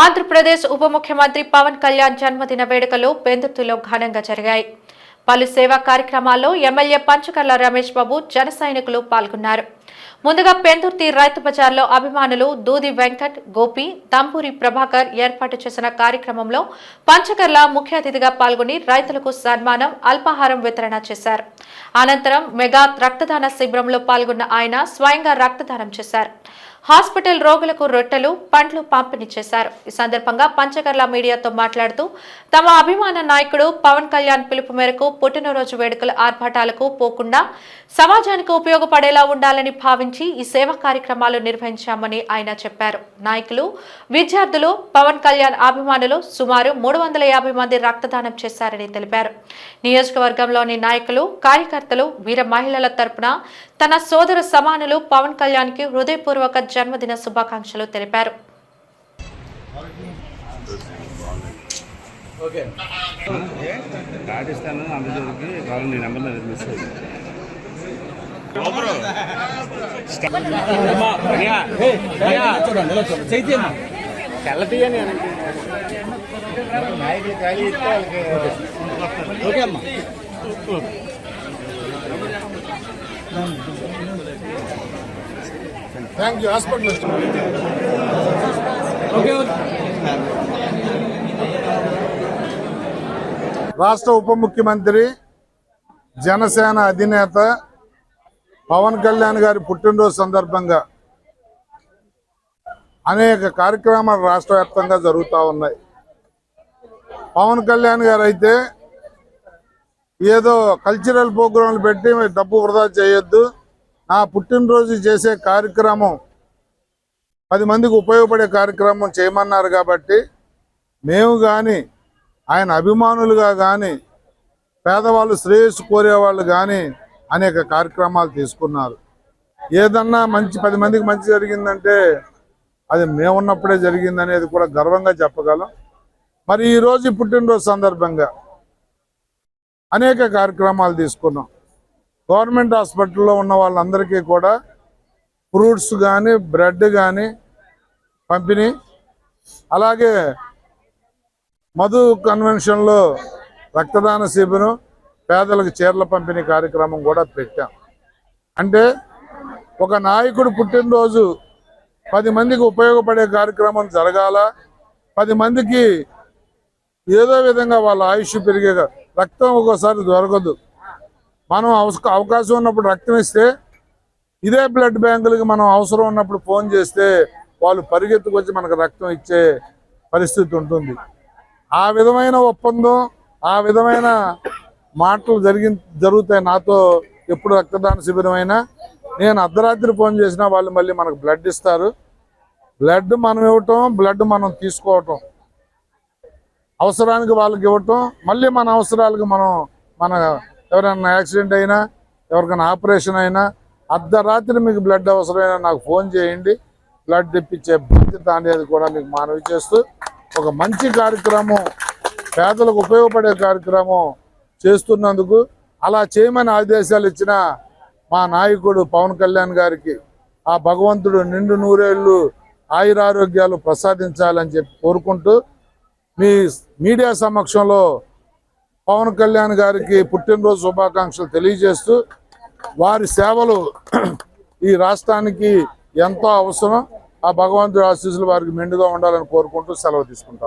ఆంధ్రప్రదేశ్ ఉప ముఖ్యమంత్రి పవన్ కళ్యాణ్ జన్మదిన వేడుకలు పెందుర్తిలో ఘనంగా జరిగాయి. పలు సేవా కార్యక్రమాల్లో ఎమ్మెల్యే పంచకర్ల రమేష్ బాబు జన సైనికులు పాల్గొన్నారు. ముందుగా పెందుర్తి రైతు బజార్లో అభిమానులు దూది వెంకట్ గోపి తంపూరి ప్రభాకర్ ఏర్పాటు చేసిన కార్యక్రమంలో పంచకర్ల ముఖ్య అతిథిగా పాల్గొని రైతులకు సన్మానం అల్పాహారం వితరణ చేశారు. అనంతరం మెగా రక్తదాన శిబిరంలో పాల్గొన్న ఆయన స్వయంగా రక్తదానం చేశారు. హాస్పిటల్ రోగులకు రొట్టెలు పండ్లు పంపిణీ చేశారు. ఈ సందర్భంగా పంచకర్ల మీడియాతో మాట్లాడుతూ తమ అభిమాన నాయకుడు పవన్ కళ్యాణ్ పిలుపు మేరకు పుట్టినరోజు వేడుకల ఆర్భాటాలకు పోకుండా సమాజానికి ఉపయోగపడేలా ఉండాలని భావించి ఈ సేవా కార్యక్రమాలు నిర్వహించామని ఆయన చెప్పారు. నాయకులు విద్యార్థులు పవన్ కళ్యాణ్ అభిమానులు సుమారు మూడు వందల యాభై మంది రక్తదానం చేశారని తెలిపారు. నియోజకవర్గంలోని నాయకులు కార్యకర్తలు వీర మహిళల తరపున తన సోదర సమానులు పవన్ కళ్యాణ్కి హృదయపూర్వక జన్మదిన శుభాకాంక్షలు తెలిపారు. కావాలని నెంబర్ మీద మిస్ అయింది. తెల్లతీయని థ్యాంక్ యూ హాస్పిటల్ రాష్ట్ర ఉప ముఖ్యమంత్రి జనసేన అధినేత పవన్ కళ్యాణ్ గారి పుట్టినరోజు సందర్భంగా అనేక కార్యక్రమాలు రాష్ట్ర వ్యాప్తంగా జరుగుతూ ఉన్నాయి. పవన్ కళ్యాణ్ గారు అయితే ఏదో కల్చరల్ ప్రోగ్రాంలు పెట్టి డబ్బు వృధా చేయొద్దు. నా పుట్టినరోజు చేసే కార్యక్రమం పది మందికి ఉపయోగపడే కార్యక్రమం చేయమన్నారు కాబట్టి మేము కానీ ఆయన అభిమానులుగా కానీ పేదవాళ్ళు శ్రేయస్సు కోరేవాళ్ళు కానీ అనేక కార్యక్రమాలు తీసుకున్నారు. ఏదన్నా మంచి పది మందికి మంచి జరిగిందంటే అది మేమున్నప్పుడే జరిగింది అనేది కూడా గర్వంగా చెప్పగలం. మరి ఈరోజు పుట్టినరోజు సందర్భంగా అనేక కార్యక్రమాలు తీసుకున్నాం. గవర్నమెంట్ హాస్పిటల్లో ఉన్న వాళ్ళందరికీ కూడా ఫ్రూట్స్ కానీ బ్రెడ్ కానీ పంపిణీ. అలాగే మధు కన్వెన్షన్లో రక్తదాన శిబిరం పేదలకు చీరల పంపిణీ కార్యక్రమం కూడా పెట్టాం. అంటే ఒక నాయకుడు పుట్టినరోజు పది మందికి ఉపయోగపడే కార్యక్రమం జరగాల పది మందికి ఏదో విధంగా వాళ్ళ ఆయుష్ పెరిగే రక్తం ఒక్కోసారి దొరకదు. మనం అవస- అవకాశం ఉన్నప్పుడు రక్తం ఇస్తే ఇదే బ్లడ్ బ్యాంకులకి మనం అవసరం ఉన్నప్పుడు ఫోన్ చేస్తే వాళ్ళు పరిగెత్తుకొచ్చి మనకు రక్తం ఇచ్చే పరిస్థితి ఉంటుంది. ఆ విధమైన ఒప్పందం ఆ విధమైన మాటలు జరిగి జరుగుతాయి. నాతో ఎప్పుడు రక్తదాన శిబిరమైనా నేను అర్ధరాత్రి ఫోన్ చేసినా వాళ్ళు మళ్ళీ మనకు బ్లడ్ ఇస్తారు. బ్లడ్ మనం ఇవ్వటం బ్లడ్ మనం తీసుకోవటం. అవసరానికి వాళ్ళకి ఇవ్వటం మళ్ళీ మన అవసరాలకు మనం మన ఎవరైనా యాక్సిడెంట్ అయినా ఎవరికైనా ఆపరేషన్ అయినా అర్ధరాత్రి మీకు బ్లడ్ అవసరమైనా నాకు ఫోన్ చేయండి. బ్లడ్ తెప్పించే బాధ్యత అనేది కూడా మీకు మనవి చేస్తూ ఒక మంచి కార్యక్రమం పేదలకు ఉపయోగపడే కార్యక్రమం చేస్తున్నందుకు అలా చేయమని ఆదేశాలు ఇచ్చిన మా నాయకుడు పవన్ కళ్యాణ్ గారికి ఆ భగవంతుడు నిండు నూరేళ్ళు ఆయురారోగ్యాలు ప్రసాదించాలని చెప్పి కోరుకుంటూ మీ మీడియా సమక్షంలో పవన్ కళ్యాణ్ గారికి పుట్టినరోజు శుభాకాంక్షలు తెలియజేస్తూ వారి సేవలు ఈ రాష్ట్రానికి ఎంతో అవసరం. ఆ భగవంతుడి ఆశీస్సులు వారికి మెండుగా ఉండాలని కోరుకుంటూ సెలవు తీసుకుంటా